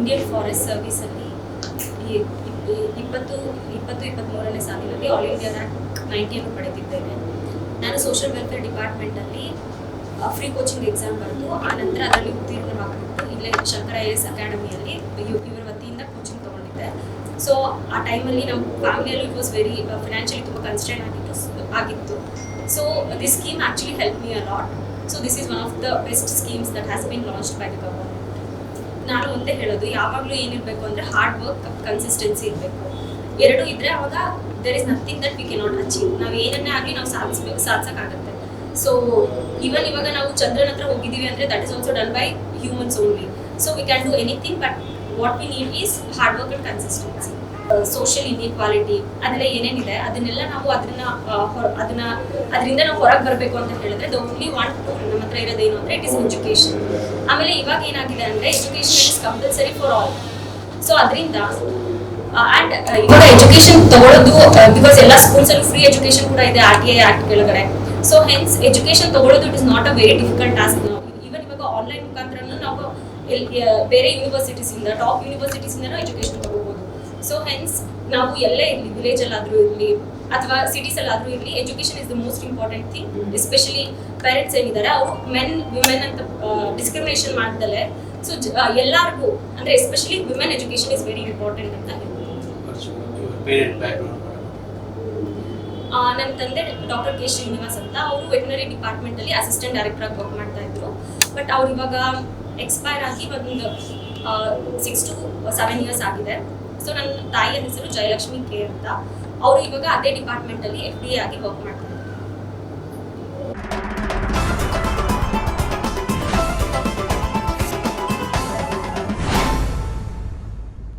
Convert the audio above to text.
Indian forest ಸರ್ವಿಸಲ್ಲಿ ಅಲ್ಲಿ ಇಪ್- ಇಪ್ಪತ್ತು ಇಪ್ಪತ್ತು ಇಪ್ಪತ್ತ್ಮೂರನೇ ಸಾಲಿನಲ್ಲಿ ಆಲ್ ಇಂಡಿಯಾ ರ್ಯಾಂಕ್ ನೈಂಟಿಯನ್ನು ಪಡೆದಿದ್ದೇನೆ. ನಾನು ಸೋಷಿಯಲ್ ವೆಲ್ಫೇರ್ ಡಿಪಾರ್ಟ್ಮೆಂಟಲ್ಲಿ ಫ್ರೀ ಕೋಚಿಂಗ್ ಎಕ್ಸಾಮ್ ಬರೆದು, ಆ ನಂತರ ಅದರಲ್ಲಿ ಉತ್ತೀರ್ಣವಾಗಿತ್ತು ಇಲ್ಲೇ ಶಂಕರ ಐ ಎಸ್ ಅಕಾಡೆಮಿಯಲ್ಲಿ ಇವ್- ಇವರ ವತಿಯಿಂದ ಕೋಚಿಂಗ್ ತೊಗೊಂಡಿದ್ದೆ. ಸೊ ಆ ಟೈಮಲ್ಲಿ ನಮ್ಮ ಫ್ಯಾಮಿಲಿಯಲ್ಲಿ ಇಟ್ ವಾಸ್ ವೆರಿ ಫಿನಾನ್ಷಿಯಲಿ ತುಂಬ ಕನ್ಸ್ಟೆಂಟ್ ಆಗಿತ್ತು ಆಗಿತ್ತು. So this scheme actually help me lot so this is one of the best schemes that has been launched by the government ನಾನು ಒಂದೇ ಹೇಳೋದು. ಯಾವಾಗಲೂ ಏನಿರಬೇಕು ಅಂದ್ರೆ ಹಾರ್ಡ್ ವರ್ಕ್ ಕನ್ಸಿಸ್ಟೆನ್ಸಿ ಇರಬೇಕು. ಎರಡು ಇದ್ರೆ ಅವಾಗ there is nothing that we can not achieve ನಾವು ಏನನ್ನೇ ಆಗಲಿ ನಾವು ಸಾಧಿಸ್ಬೇಕು, ಸಾಧಿಸೋಕ್ಕಾಗತ್ತೆ. ಸೊ ಇವನ್ ಇವಾಗ ನಾವು ಚಂದ್ರನ ಹತ್ರ ಹೋಗಿದ್ದೀವಿ ಅಂದ್ರೆ that is also done by humans only so we can do anything but what we need is hard work and consistency social inequality ಅದೆಲ್ಲ ಏನೇನಿದೆ, ಅದನ್ನೆಲ್ಲ ನಾವು ಅದನ್ನ ಅದನ್ನ, ಅದರಿಂದ ನಾವು ಹೊರಗೆ ಬರಬೇಕು ಅಂತ ಹೇಳಿದ್ರೆ ದ ಓನ್ಲಿ ಒನ್ ಟು ನಮ್ಮ ಹತ್ರ ಇರೋದೇನು ಅಂದರೆ ಇಟ್ ಇಸ್ ಎಜುಕೇಶನ್ ಆಮೇಲೆ ಇವಾಗ ಏನಾಗಿದೆ ಅಂದ್ರೆ education is compulsory for all so ಅದರಿಂದ ಅಂಡ್ ಇವಾಗ ಎಜುಕೇಶನ್ ತಗೊಳ್ಳೋದು ಬಿಕಾಸ್ ಎಲ್ಲ ಸ್ಕೂಲ್ಸಲ್ಲೂ ಫ್ರೀ ಎಜುಕೇಶನ್ ಕೂಡ ಇದೆ ಆರ್ ಟಿ ಐ ಆಕ್ಟ್ ಕೆಳಗಡೆ. ಸೊ ಹೆನ್ಸ್ ಎಜುಕೇಶನ್ ತಗೊಳ್ಳೋದು it is not a very difficult task even ಇವಾಗ ಆನ್ಲೈನ್ ಮುಖಾಂತರ ನಾವು ಬೇರೆ ಯೂನಿವರ್ಸಿಟೀಸ್ ಬೇರೆ ಟಾಪ್ ಟಾಪ್ ಇಂದ ಎಜುಕೇಶನ್ ತಗೋಬೋದು ಸೊ ಹೆನ್ಸ್ ನಾವು ಎಲ್ಲೇ ಇರಲಿ ವಿಲೇಜಲ್ಲಾದರೂ ಇರಲಿ ಅಥವಾ ಸಿಟೀಸ್ ಅಲ್ಲಾದ್ರೂ ಇರಲಿ education is the most important thing especially parents ಏನಿದ್ದಾರೆ ಅವರು ಮೆನ್ ವಿಮೆನ್ ಅಂತ ಡಿಸ್ಕ್ರಿಮಿನೇಷನ್ ಮಾಡ್ದಲೆ ಸೊ ಎಲ್ಲರಿಗೂ ಅಂದರೆ especially women education is very important ಅಂತ ಹೇಳ್ಬೋದು. ನನ್ನ ತಂದೆ ಡಾಕ್ಟರ್ ಕೆ ಶ್ರೀನಿವಾಸ್ ಅಂತ ಅವರು ವೆಟನರಿ ಡಿಪಾರ್ಟ್ಮೆಂಟಲ್ಲಿ ಅಸಿಸ್ಟೆಂಟ್ ಡೈರೆಕ್ಟರ್ ಆಗಿ ವರ್ಕ್ ಮಾಡ್ತಾ ಇದ್ರು. ಬಟ್ ಅವ್ರು ಇವಾಗ ಎಕ್ಸ್ಪೈರ್ ಆಗಿ ಒಂದು ಸಿಕ್ಸ್ ಟು ಸೆವೆನ್ ಇಯರ್ಸ್ ಆಗಿದೆ. ಸೊ ನನ್ನ ತಾಯಿಯ ಹೆಸರು ಜಯಲಕ್ಷ್ಮಿ ಕೆ ಅಂತ. ಅವರು ಇವಾಗ ಅದೇ ಡಿಪಾರ್ಟ್ಮೆಂಟ್ ಅಲ್ಲಿ ಎಫ್ ಡಿ ಆಗಿ ವರ್ಕ್ ಮಾಡ್ತಾರೆ